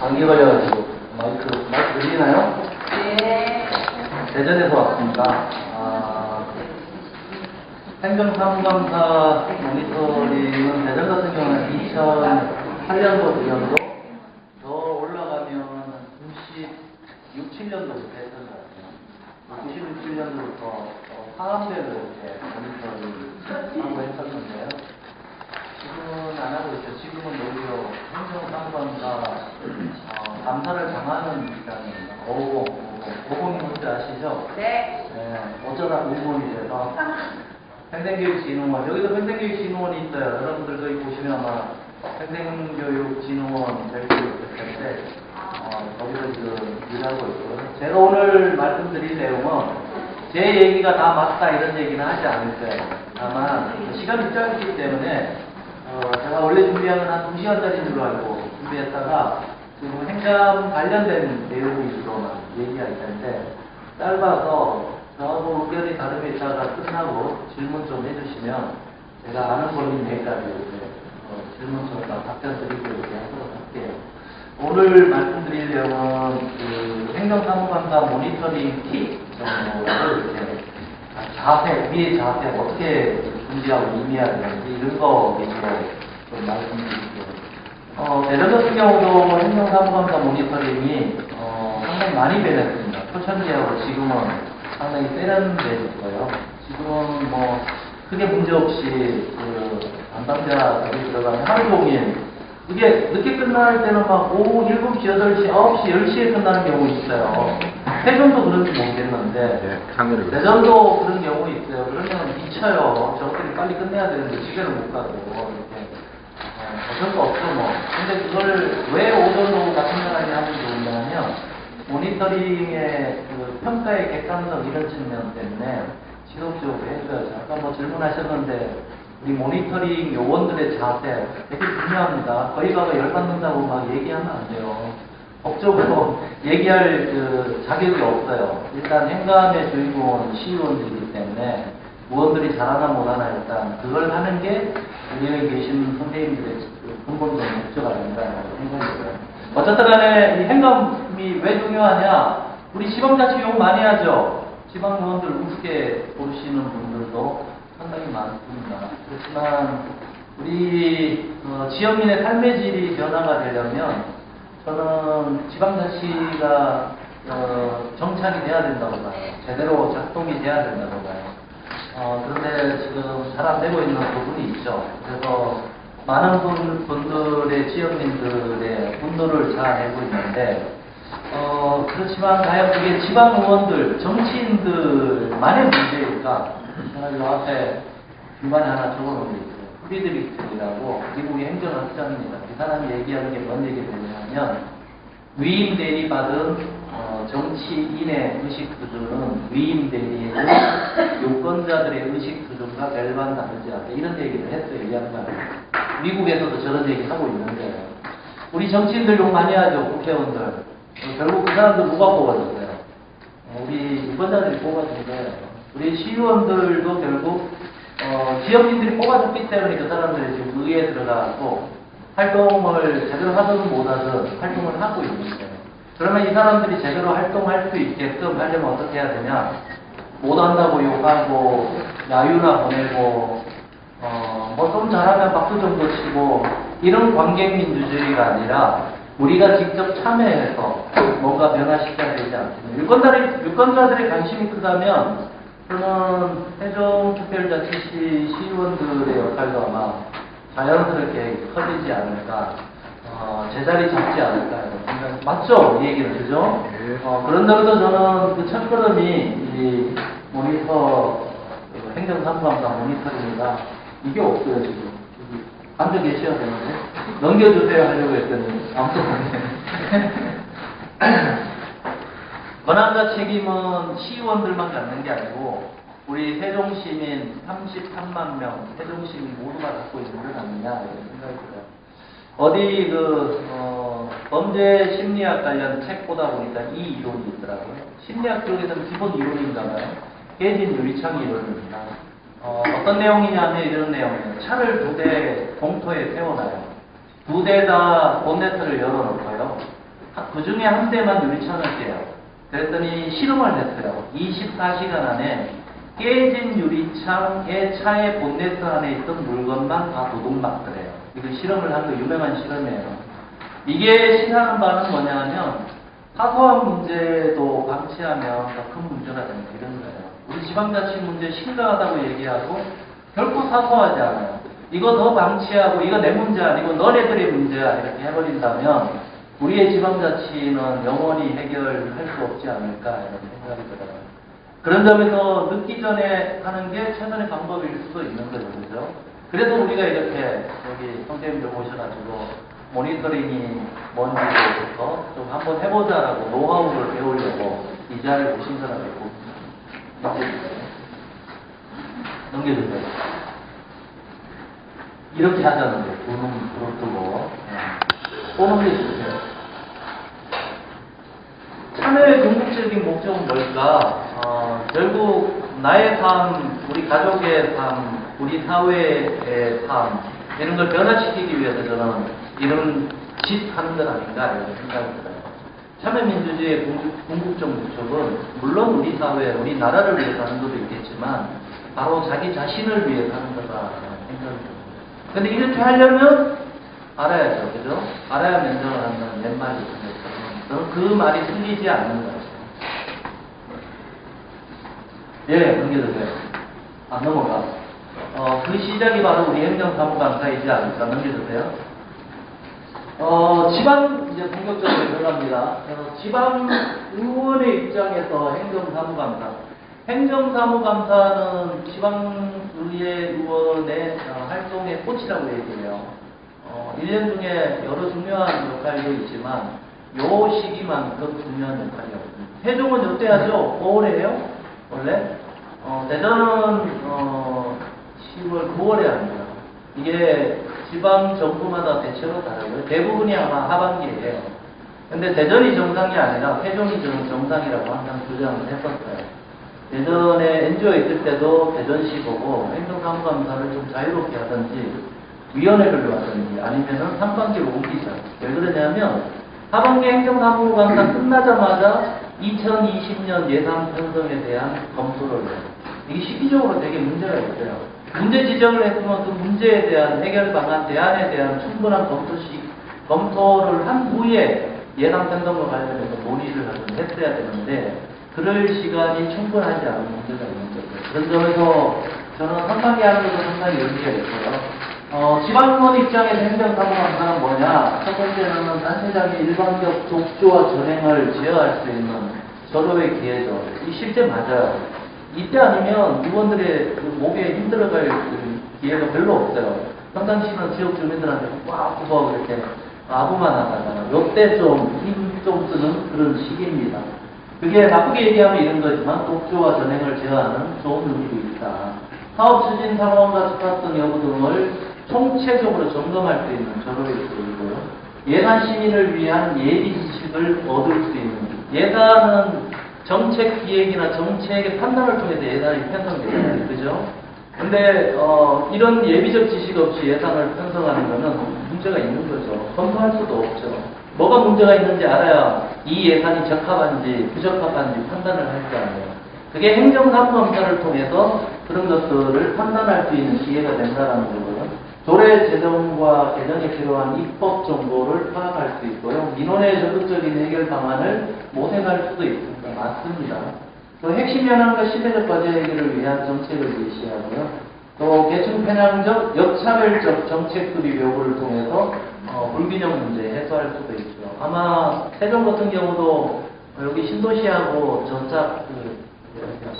감기 걸려가지고 마이크 마이크 들리나요? 네. 대전에서 왔습니다. 아, 행정사무감사 모니터링은 대전 같은 경우는 2008년도, 9년도 더 올라가면 96, 7년도부터 했던 것 같아요. 96, 7년도부터 어, 사람별로 이렇게 모니터링 하고 했었는데요. 지금은 안 하고 있죠. 지금은 오히려 행정사무감사 어, 감사를 당하는 기관입니다. 오공, 오공. 오공이 뭔지 아시죠? 네. 네, 어쩌다 공무원이 돼서 평생교육진흥원 여기도 평생교육진흥원이 있어요. 여러분들 저기 보시면 아마 평생교육진흥원 될수 있을 텐데 어, 거기서 지금 일하고 있고요. 제가 오늘 말씀드릴 내용은 제 얘기가 다 맞다 이런 얘기는 하지 않을 거예요. 다만 시간이 짧기 때문에 원래 준비한 건한 2시간짜리인 줄로 알고 준비했다가 지금 행정 관련된 내용 위주로만 얘기할 텐데 짧아서 저하고 의견이 다름에 있다가 끝나고 질문 좀 해주시면 제가 아는 범위 내까지 이렇게 어, 질문 좀 답변 드리고 이렇게 하도록 할게요. 오늘 말씀드릴 내용은 그 행정사무감사 모니터링 팁 정도를 이렇게 자세, 우리의 자세 어떻게 준비하고 되는지 이런 거 위주로 좀 말씀드릴게요. 어, 대전 같은 경우도 행정사무감사 모니터링이 어, 상당히 많이 변했습니다. 초창기하고 지금은 상당히 세련되었고요. 지금은 뭐 크게 문제 없이 그 담당자들이 들어가면 하루 종일 이게 늦게 끝날 때는 막 오후 7시, 8시, 9시, 10시에 끝나는 경우 있어요. 세종도 그런지 모르겠는데 네, 그랬어요. 대전도 그런 경우 있어요. 그러면 미쳐요. 저것들이 빨리 끝내야 되는데 집에는 못 가고 이렇게 어, 어쩔 수 없죠 뭐. 근데 그걸 왜 오전 오후 같은 시간에 하는 게 좋냐면 모니터링의 그 평가의 객관성 이런 측면 때문에 지속적으로 해줘야죠. 아까 뭐 질문하셨는데 우리 모니터링 요원들의 자세 되게 중요합니다. 거기 가서 열받는다고 막 얘기하면 안 돼요. 법적으로 얘기할 그 자격이 없어요. 일단 행감의 주인공은 시의원들이기 때문에 의원들이 잘하나 못하나 일단 그걸 하는 게 여기 계신 선생님들의 그 근본적인 목표가 아닌가라고 생각이 들어요. 어쨌든 간에 이 행감이 왜 중요하냐? 우리 지방자치 욕 많이 하죠? 지방 의원들 우습게 보시는 분들도 상당히 많습니다. 그렇지만 우리 어, 지역민의 삶의 질이 변화가 되려면 저는 지방자치가 어, 정착이 돼야 된다고 봐요. 제대로 작동이 돼야 된다고 봐요. 어, 그런데 지금 잘 안 되고 있는 부분이 있죠. 그래서 많은 분, 분들의 지역민들의 분노를 자아내고 있는데, 어, 그렇지만 과연 그게 지방 의원들, 정치인들만의 문제일까? 제가 이 앞에 중간에 하나 적어놓은 게 있어요. 프리드리히트라고 미국의 행정학자입니다. 이 사람이 얘기하는 게 뭔 얘기를 하냐면, 위임 대리 받은 어, 정치인의 의식 수준은 위임 대리의 유권자들의 의식 수준과 별반 다르지 않다. 이런 얘기를 했어요. 이 양반. 미국에서도 저런 얘기 하고 있는데 우리 정치인들 욕 많이 하죠. 국회의원들. 어, 결국 그 사람들 누가 뽑아줬어요? 어, 우리 유권자들이 뽑아준 거예요. 우리 시의원들도 결국 어, 지역민들이 뽑아줬기 때문에 그 사람들이 지금 의회에 들어가고 활동을 제대로 하든 못하든 활동을 하고 있는 거예요. 그러면 이 사람들이 제대로 활동할 수 있게끔 하려면 어떻게 해야 되냐? 못한다고 욕하고 야유나 보내고 어, 뭐 좀 잘하면 박수 정도 치고 이런 관객 민주주의가 아니라 우리가 직접 참여해서 뭔가 변화시켜야 되지 않겠냐. 유권자들이, 유권자들의 관심이 크다면 저는 세종특별자치시 시의원들의 역할도 아마 자연스럽게 커지지 않을까, 어, 제자리 잡지 않을까, 이런 생각, 맞죠? 이 얘기는, 그죠? 네. 어, 그런다고도 저는 그 첫 걸음이 이 모니터, 그 행정사무감사 모니터입니다. 이게 없어요, 지금. 앉아 계셔야 되는데. 넘겨주세요 하려고 했더니 아무도 없네. 권한자 책임은 시의원들만 갖는 게 아니고 우리 세종시민 33만 명, 세종시민 모두가 갖고 있는 것 아니냐 이런 생각이 들어요. 어디 그 어, 범죄 심리학 관련 책 보다 보니까 이 이론이 있더라고요. 심리학 쪽에서는 기본 이론인가 봐요. 깨진 유리창 이론입니다. 어, 어떤 내용이냐면 이런 내용이에요. 차를 두 대 공터에 세워놔요. 두 대 다 본네트를 열어놓고요. 그 중에 한 대만 유리창을 깨요. 그랬더니 실험을 했어요. 24시간 안에 깨진 유리창의 차의 본네트 안에 있던 물건만 다 도둑맞더래요. 이거 실험을 한 거 유명한 실험이에요. 이게 시사하는 바는 뭐냐면 사소한 문제도 방치하면 더 큰 문제가 된다 이런 거예요. 우리 지방자치 문제 심각하다고 얘기하고 결코 사소하지 않아요. 이거 더 방치하고 이거 내 문제 아니고 너네들의 문제야 이렇게 해버린다면 우리의 지방자치는 영원히 해결할 수 없지 않을까 이런 생각이 들어요. 그런 점에서 늦기 전에 하는 게 최선의 방법일 수도 있는 거죠, 그죠? 그래서 우리가 이렇게 여기 선생님들 모셔가지고 모니터링이 뭔지부터 좀 한번 해보자라고 노하우를 배우려고 이 자리에 오신 사람이 있고 넘겨주세요. 이렇게 하자는 거예요. 두눈 부릅뜨고 또 넘겨주세요. 참여의 궁극적인 목적은 뭘까? 어, 결국 나의 삶, 우리 가족의 삶, 우리 사회의 삶 이런 걸 변화시키기 위해서 저는 이런 짓 하는 것 아닌가 이런 생각이 들어요. 참여민주주의의 궁극- 궁극적 목적은 물론 우리 사회, 우리 나라를 위해서 하는 것도 있겠지만 바로 자기 자신을 위해서 하는 거다라는 생각이 듭니다. 근데 이렇게 하려면 알아야죠, 그죠? 알아야 면접을 한다는 옛말이 있어요. 저는 그 말이 틀리지 않는 거예요. 예, 넘겨주세요. 안 넘어가. 어, 그 시작이 바로 우리 행정사무감사이지 않을까. 넘겨주세요. 어, 지방, 이제 본격적으로 들어갑니다. 어, 지방 의원의 입장에서 행정사무감사. 행정사무감사는 지방 의회 의원의 어, 활동의 꽃이라고 얘기해요. 어, 1년 중에 여러 중요한 역할도 있지만 요 시기만큼 중요한 역할이 없습니다. 세종은 요때 하죠? 5월에 해요? 원래? 어, 대전은 어, 10월, 9월에 합니다. 이게 지방 정부마다 대체로 다르고요. 대부분이 아마 하반기에 해요. 근데 대전이 정상이 아니라 세종이 정- 정상이라고 항상 주장을 했었어요. 예전에 NGO에 있을 때도 대전시 보고 행정사무감사를 좀 자유롭게 하든지 위원회별로 하든지 아니면은 상반기로 옮기자. 왜 그러냐면 하반기 행정사무감사 끝나자마자 2020년 예산 편성에 대한 검토를 해요. 이게 시기적으로 되게 문제가 있어요. 문제 지적을 했으면 그 문제에 대한 해결 방안, 대안에 대한 충분한 검토시, 검토를 한 후에 예산 편성과 관련해서 논의를 했어야 되는데 그럴 시간이 충분하지 않은 문제가 있는 거죠. 그런 점에서 저는 상반기 하는 것도 상당히 의미가 있고요. 어, 지방의원 입장에서 행정사무감사는 뭐냐? 첫 번째는 단체장의 일반적 독조와 전행을 제어할 수 있는 절호의 기회죠. 이 실제 맞아요. 이때 아니면 의원들의 그 목에 힘들어갈 그 기회가 별로 없어요. 평상시는 지역 주민들한테 꽉 구부하고 이렇게 아부만 하다가 요때 좀 힘 좀 쓰는 그런 시기입니다. 그게 나쁘게 얘기하면 이런 거지만 독조와 전행을 제어하는 좋은 의미도 있다. 사업 추진 상황과 적합성 여부 등을 총체적으로 점검할 수 있는 저로의 기회이고요. 예산 시민을 위한 예비 지식을 얻을 수 있는 예산은 정책 기획이나 정책의 판단을 통해서 예산이 편성되잖아요. 그죠? 근데 어, 이런 예비적 지식 없이 예산을 편성하는 것은 문제가 있는 거죠. 검토할 수도 없죠. 뭐가 문제가 있는지 알아야 이 예산이 적합한지 부적합한지 판단을 할 거 아니에요. 그게 행정사무감사를 통해서 그런 것들을 판단할 수 있는 기회가 된다는 거고요. 조례 제정과 개정에 필요한 입법 정보를 파악할 수 있고요. 민원의 적극적인 해결 방안을 모색할 수도 있습니다. 맞습니다. 또 핵심 현황과 시대적 과제 해결을 위한 정책을 제시하고요. 또 계층 편향적 역차별적 정책 수립 요구를 통해서 어, 불균형 문제 해소할 수도 있죠. 아마 세종 같은 경우도 여기 신도시하고 전작 그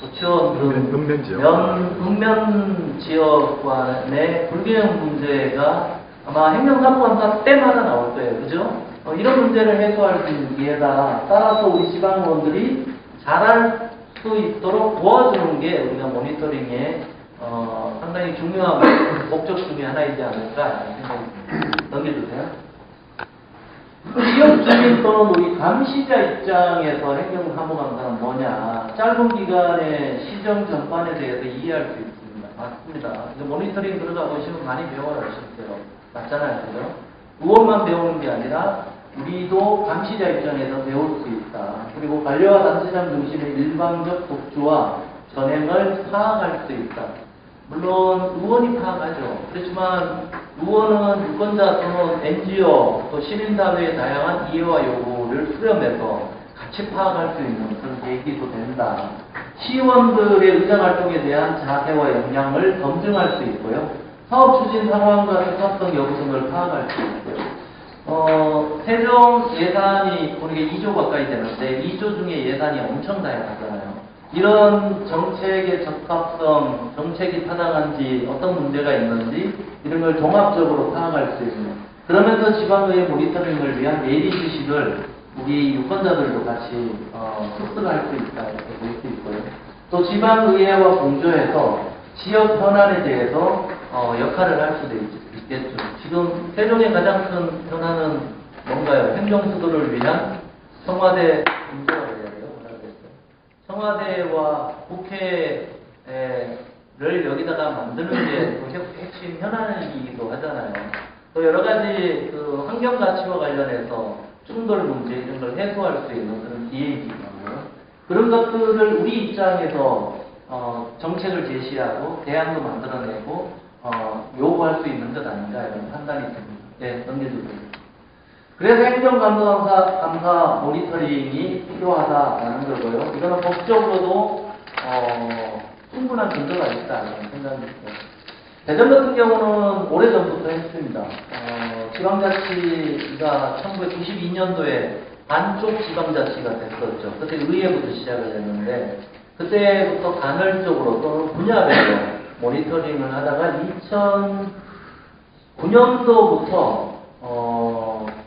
소치원 그 읍면- 읍면 지역. 면 읍면 지역 간의 불균형 문제가 아마 행정사무감사 때마다 나올 거예요. 그죠? 어, 이런 문제를 해소할 수 있는 기회다. 따라서 우리 지방의원들이 잘할 수 있도록 도와주는 게 우리가 모니터링의 어, 상당히 중요한 목적 중에 하나이지 않을까 생각이 듭니다. 넘겨주세요. 지역 주민 또는 우리 감시자 입장에서 행정사무감사는 뭐냐? 짧은 기간의 시정 전반에 대해서 이해할 수 있습니다. 맞습니다. 이제 모니터링 들어가 보시면 많이 배워가셨어요. 맞잖아요. 그죠? 의원만 배우는 게 아니라 우리도 감시자 입장에서 배울 수 있다. 그리고 관료와 단체장 중심의 일방적 독주와 전행을 파악할 수 있다. 물론 의원이 파악하죠. 그렇지만 의원은 유권자 또는 NGO 또 시민사회의 다양한 이해와 요구를 수렴해서 같이 파악할 수 있는 그런 계기도 된다. 시의원들의 의사활동에 대한 자세와 역량을 검증할 수 있고요. 사업 추진 상황과 적합성 여부 등을 파악할 수 있고요. 어, 세종 예산이 우리가 2조 가까이 되는데 2조 중에 예산이 엄청 다양하잖아요. 이런 정책의 적합성, 정책이 타당한지 어떤 문제가 있는지 이런 걸 종합적으로 파악할 수 있는 그러면서 지방의회 모니터링을 위한 예리 지식을 우리 유권자들도 같이 어, 습득할 수 있다 이렇게 볼 수 있고요. 또 지방의회와 공조해서 지역 현안에 대해서 어, 역할을 할 수도 있, 있겠죠. 지금 세종의 가장 큰 현안은 뭔가요? 행정수도를 위한 청와대 공조라고 해야 돼요. 뭐라고 했어요? 청와대와 국회를 여기다가 만드는 핵- 핵심 현안이기도 하잖아요. 또 여러 가지 그 환경 가치와 관련해서 충돌 문제 이런 걸 해소할 수 있는 그런 기회이기도 하고요. 그런 것들을 우리 입장에서 어, 정책을 제시하고 대안도 만들어내고 어, 요구할 수 있는 것 아닌가 이런 판단이 듭니다. 네, 넘겨주세요. 그래서 행정감사 감사 모니터링이 필요하다라는 거고요. 이거는 법적으로도 어, 충분한 근거가 있다 이런 생각이 들어요. 대전 같은 경우는 오래전부터 했습니다. 어, 지방자치가 1992년도에 반쪽 지방자치가 됐었죠. 그때 의회부터 시작을 했는데 그때부터 간헐적으로 또는 분야별로 모니터링을 하다가 2009년도부터 어,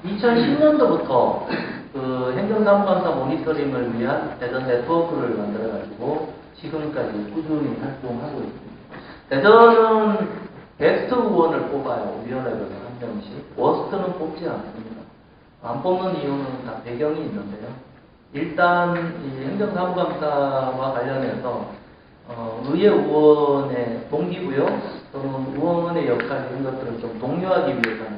2010년도부터 그 행정사무감사 모니터링을 위한 대전 네트워크를 만들어가지고 지금까지 꾸준히 활동하고 있습니다. 대전은 베스트 의원을 뽑아요. 위원회별로 한 명씩. 워스트는 뽑지 않습니다. 안 뽑는 이유는 다 배경이 있는데요. 일단 이 행정사무감사와 관련해서 어, 의회 의원의 동기부여 또는 의원의 역할 이런 것들을 좀 독려하기 위해서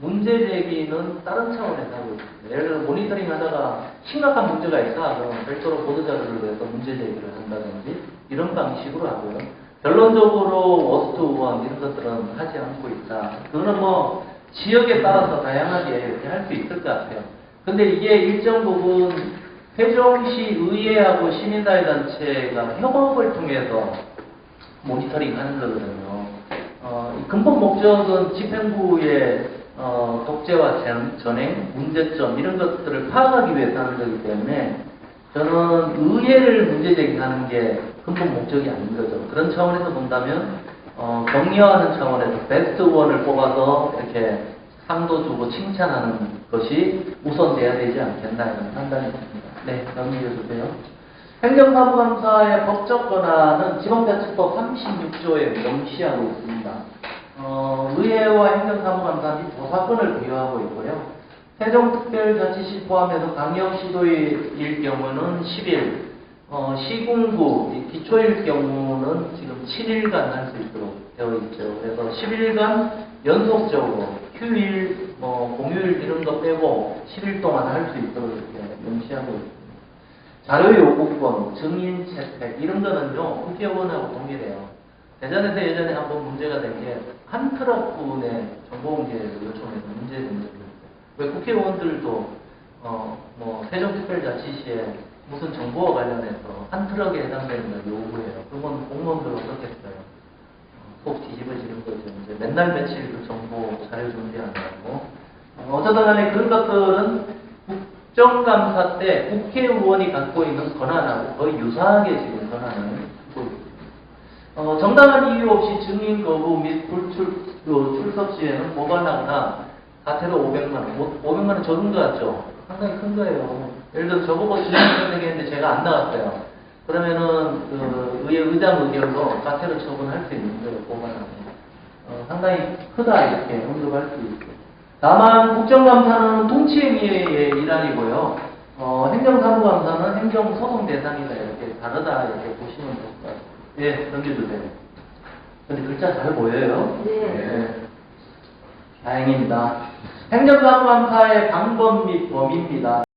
문제 제기는 다른 차원에서 하고 있습니다. 예를 들어 모니터링 하다가 심각한 문제가 있다 그러면 별도로 보도 자료를 내서 문제 제기를 한다든지 이런 방식으로 하고요. 결론적으로 워스트 의원 이런 것들은 하지 않고 있다. 그거는 뭐 지역에 따라서 다양하게 이렇게 할 수 있을 것 같아요. 근데 이게 일정 부분 세종시 의회하고 시민사회 단체가 협업을 통해서 모니터링 하는 거거든요. 어, 이 근본 목적은 집행부의 어, 독재와 전- 전행, 문제점 이런 것들을 파악하기 위해서 하는 거기 때문에 저는 의회를 문제 제기하는 게 근본 목적이 아닌 거죠. 그런 차원에서 본다면 어, 격려하는 차원에서 베스트 원을 뽑아서 이렇게 상도 주고 칭찬하는 것이 우선돼야 되지 않겠나 이런 판단이 듭니다. 네, 넘겨주세요. 행정사무감사의 법적 권한은 지방자치법 36조에 명시하고 있습니다. 어, 의회와 행정사무감사 및 조사권을 부여하고 있고요. 세종특별자치시 포함해서 강력시도일 경우는 10일, 어, 시군구, 이 기초일 경우는 지금 7일간 할 수 있도록 되어 있죠. 그래서 10일간 연속적으로 휴일, 뭐 공휴일 이런 거 빼고 10일 동안 할 수 있도록 이렇게 명시하고 있습니다. 자료 요구권, 증인 채택 이런 거는요 국회의원하고 동일해요. 대전에서 예전에 한번 문제가 된게 한 트럭 분의 정보 공개를 요청해서 있어요. 왜 국회의원들도 어뭐 세종특별자치시에 무슨 정보와 관련해서 한 트럭에 해당되는 걸 요구해요. 그건 공무원들 어떻겠어요? 어, 속 뒤집어지는 거죠. 이제 맨날 며칠 그 정보 자료 준비한다고. 어, 어쩌다 간에 그런 것들은 국정감사 때 국회의원이 갖고 있는 권한하고 거의 유사하게 지금 권한을. 어, 정당한 이유 없이 증인 거부 및 불출, 그 출석 시에는 보관하거나 과태료 500만 원, 500만 원 적은 거 같죠? 상당히 큰 거예요. 예를 들어 저보고 증인 선생 했는데 제가 안 나갔어요. 그러면은 그 의회 의장 의결로 과태료 처분할 수 있는 거예요, 보관하고. 어, 상당히 크다 이렇게 언급할 수 있고. 다만 국정감사는 통치행위의 일환이고요. 어, 행정사무감사는 행정소송 대상이다 이렇게 다르다 이렇게 보시면 될 것 같아요. 예, 넘겨주세요. 근데 글자 잘 보여요? 네. 다행입니다. 행정사무감사의 방법 및 범위입니다.